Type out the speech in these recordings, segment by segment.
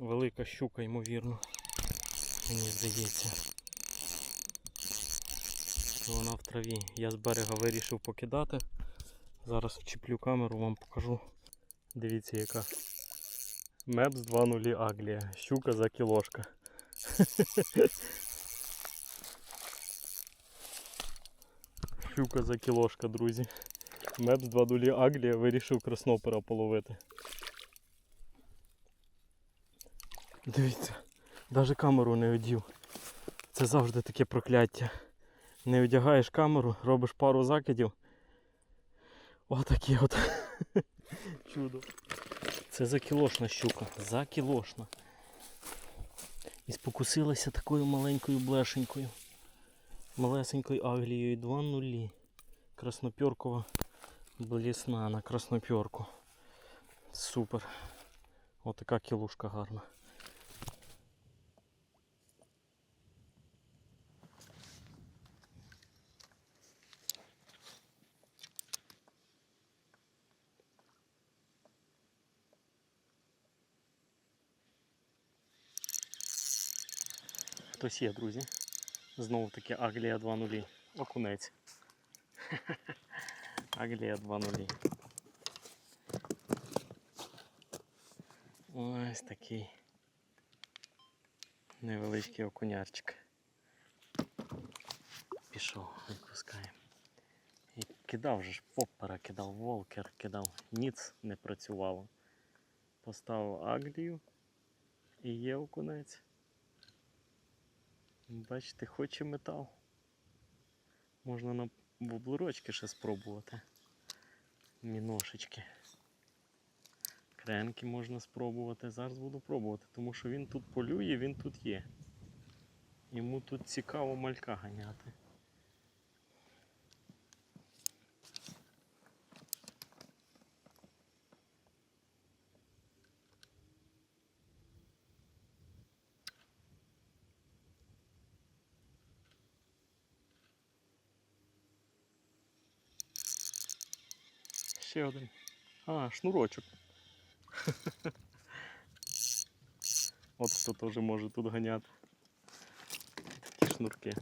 Велика щука, ймовірно. Мені здається. Вона в траві. Я з берега вирішив покидати. Зараз вчіплю камеру, вам покажу. Дивіться яка. Мепс 2.0 Аглія. Щука за кілошка. Щука за кілошка, друзі. Мепс 2.0 Аглія вирішив краснопера половити. Дивіться, навіть камеру не одів. Це завжди таке прокляття. Не одягаєш камеру, робиш пару закидів. Отакі от. Чудо. Це закілошна щука. Закілошна. І спокусилася такою маленькою блешенькою. Малесенькою аглією 2.0. Краснопьоркова блісна на краснопьорку. Супер. Отака кілушка гарна. Хтось є, друзі. Знову таки Аглія 2.0. Окунець. Аглія 2.0. Ось такий невеличкий окунярчик. Пішов, відпускаємо. І кидав же ж поппера, кидав волкер, кидав, ніц не працювало. Поставив аглію і є окунець. Бачите, хоче метал. Можна на воблерочки ще спробувати. Міношечки. Кренки можна спробувати. Зараз буду пробувати, тому що він тут полює, він тут є. Йому тут цікаво малька ганяти. Ще один. А, шнурочок. От хто теж може тут ганяти. Такі шнурки.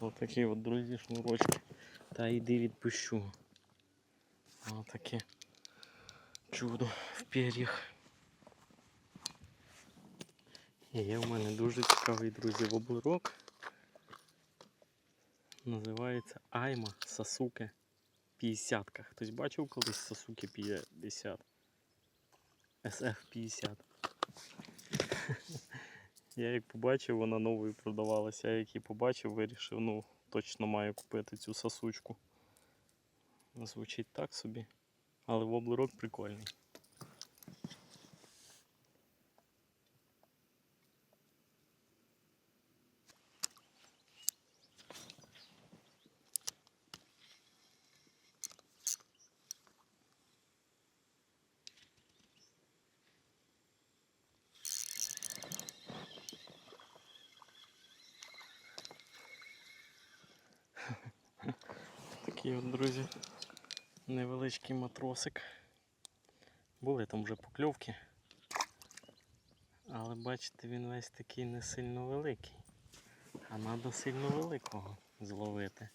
Ось такі от, друзі, шнурочки. Та йди відпущу. Ось таке чудо в пер'ях. Є в мене дуже цікавий, друзі, воблерок. Називається Айма Сасуке 50. Хтось бачив колись Сасуке 50? SF 50. Я як побачив, вона новою продавалася. Я як її побачив, вирішив, ну, точно маю купити цю сасучку. Звучить так собі. Але воблерок прикольний. Такий от, друзі, невеличкий матросик. Були там вже покльовки. Але бачите, він весь такий не сильно великий. А треба сильно великого зловити.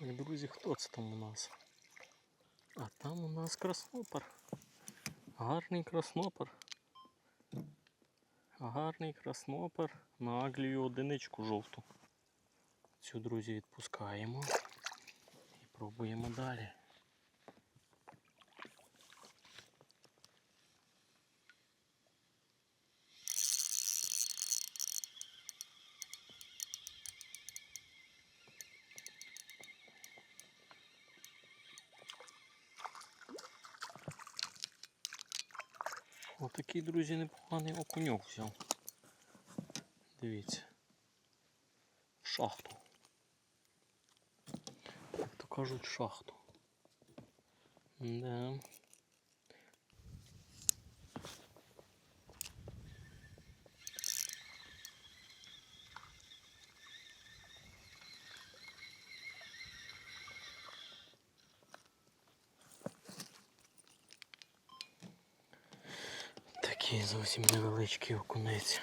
Так, друзі, хто це там у нас? А там у нас краснопар. Гарний краснопар. Гарний краснопар на аглію одиничку жовту. Цю, друзі, відпускаємо. і Пробуємо далі. Отакий, друзі, непоганий окуньок взяв. Дивіться. Шахту. Як то кажуть, шахту. Да. Такий зовсім невеличкий окунець.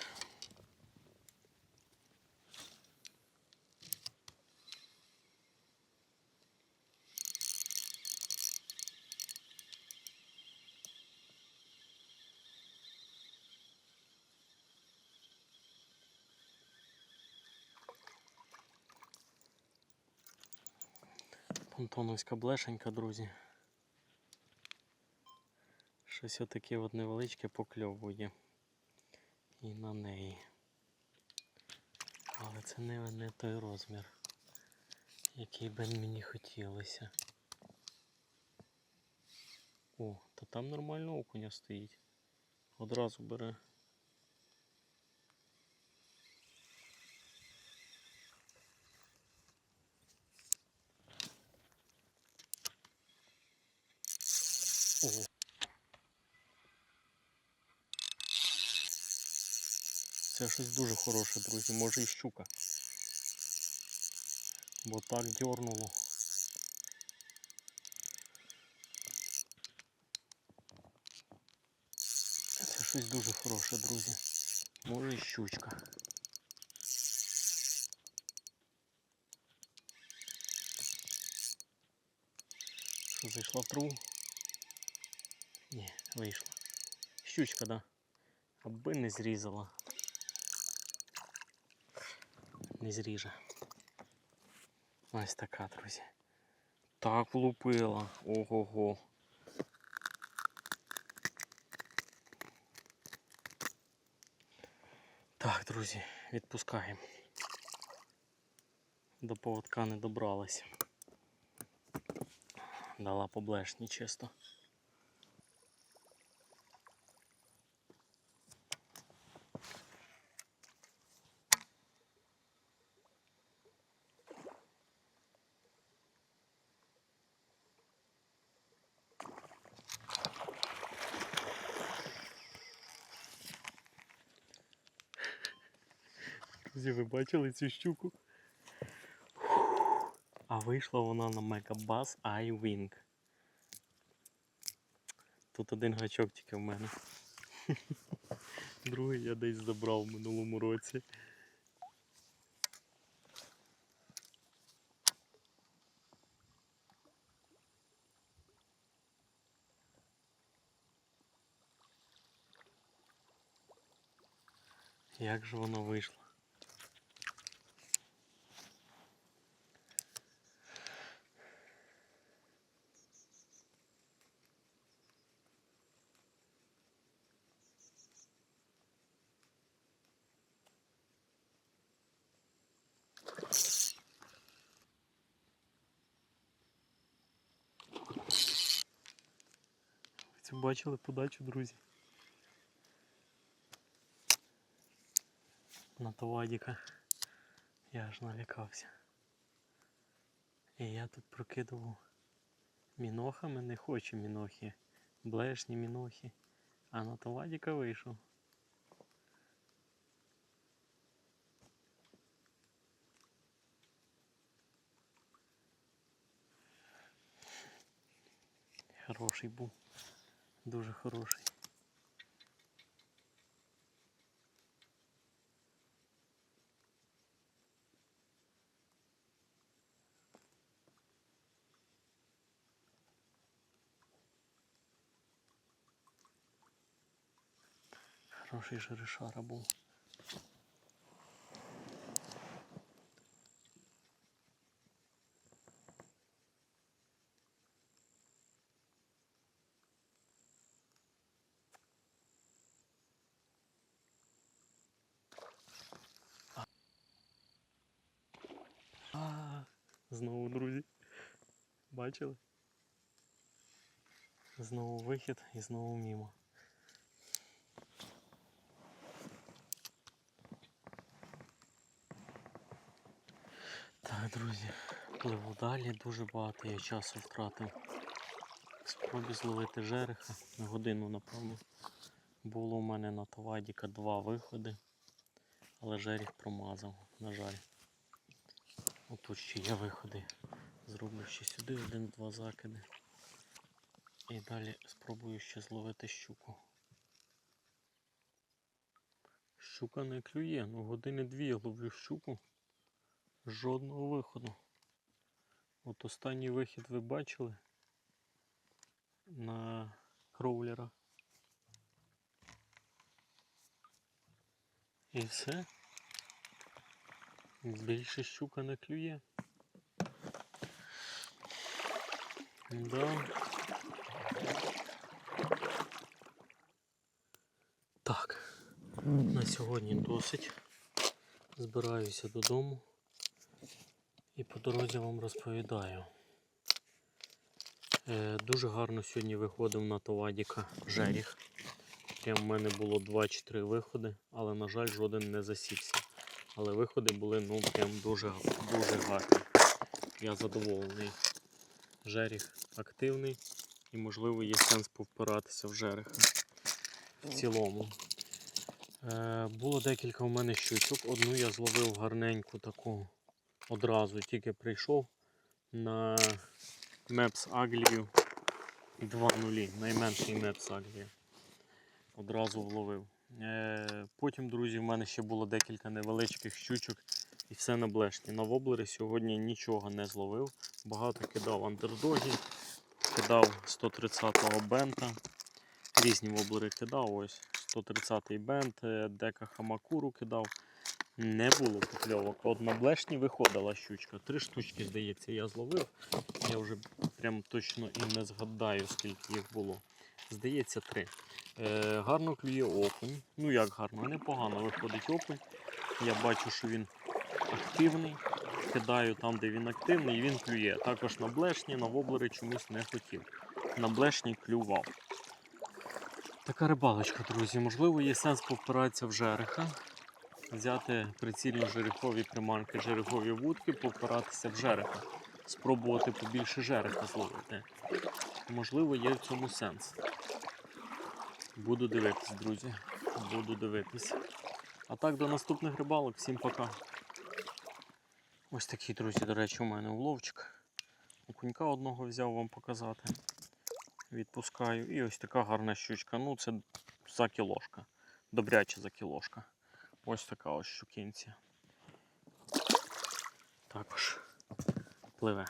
Понтоновська блешенька, друзі. Щось отаке от невеличке покльовує. І на неї. Але це не, не той розмір, який би мені хотілося. О, та там нормально окуня стоїть. Одразу бере. Ого. Це щось дуже хороше, друзі, може і щука. Бо так дьорнуло. Це щось дуже хороше, друзі. Може і щучка. Що зайшла в траву? Ні, вийшла. Щучка, да. Аби не зрізала. Не зріже. Ось така, друзі. Так влупила. Ого-го. Так, друзі, відпускаємо. До поводка не добралась. Дала по блешні чисто. Друзі, ви бачили цю щуку? А вийшла вона на Megabass iWing. Тут один гачок тільки в мене. Другий я десь забрав в минулому році. Як же воно вийшло? Ви бачили подачу, друзі? На товадіка. Я аж налякався. І я тут прокидував мінохами, не хочу мінохи. Блешні мінохи. А на товадіка вийшов. Хороший був. Дуже хороший. Хороший жерешара був. Знову, друзі. Бачили? Знову вихід і знову мімо. Так, друзі, пливу далі, дуже багато я часу втратив. Спробі зловити жереха годину, напевно. Було у мене на Тавадіка два виходи, але жеріх промазав, на жаль. Отут ще є виходи. Зроблю ще сюди один-два закиди. І далі спробую ще зловити щуку. Щука не клює, ну години дві я ловлю щуку. Жодного виходу. От останній вихід ви бачили на кроулера. І все. Більше щука не клює. Да. Так, на сьогодні досить. Збираюся додому і по дорозі вам розповідаю. Е, дуже гарно сьогодні виходив на Товадіка жеріх. Прям в мене було 2 чи 3 виходи, але, на жаль, жоден не засікся. Але виходи були ну прям дуже, дуже гарні. Я задоволений. Жеріх активний і, можливо, є сенс повпиратися в жереха в цілому. Е, було декілька у мене щучок. Одну я зловив гарненьку таку одразу, тільки прийшов на Мепс Аглію 2.0, найменший Мепс Аглія. Одразу вловив. Е, потім, друзі, в мене ще було декілька невеличких щучок і все на блешні. На воблери сьогодні нічого не зловив. Багато кидав андердоги, кидав 130-го бента. Різні воблери кидав. Ось 130-й бент, е, дека хамакуру кидав. Не було покльовок. От на блешні виходила щучка. Три штучки, здається, я зловив. Я вже прям точно і не згадаю, скільки їх було. Здається, три. Е, гарно клює окунь. Ну як гарно, непогано виходить окунь. Я бачу, що він активний. Кидаю там, де він активний, і він клює. Також на блешні, на воблери чомусь не хотів. На блешні клював. Така рибалочка, друзі. Можливо, є сенс повпиратися в жереха, взяти прицільно жерехові приманки, жерехові вудки, повпиратися в жереха, спробувати побільше жереха зловити. Можливо, є в цьому сенс. Буду дивитись, друзі. Буду дивитись. А так, до наступних рибалок. Всім пока. Ось такий, друзі, до речі, у мене уловчик. Окунька одного взяв вам показати. Відпускаю. І ось така гарна щучка. Ну, це за кілошка. Добряча за кілошка. Ось така ось щукінця. Також пливе.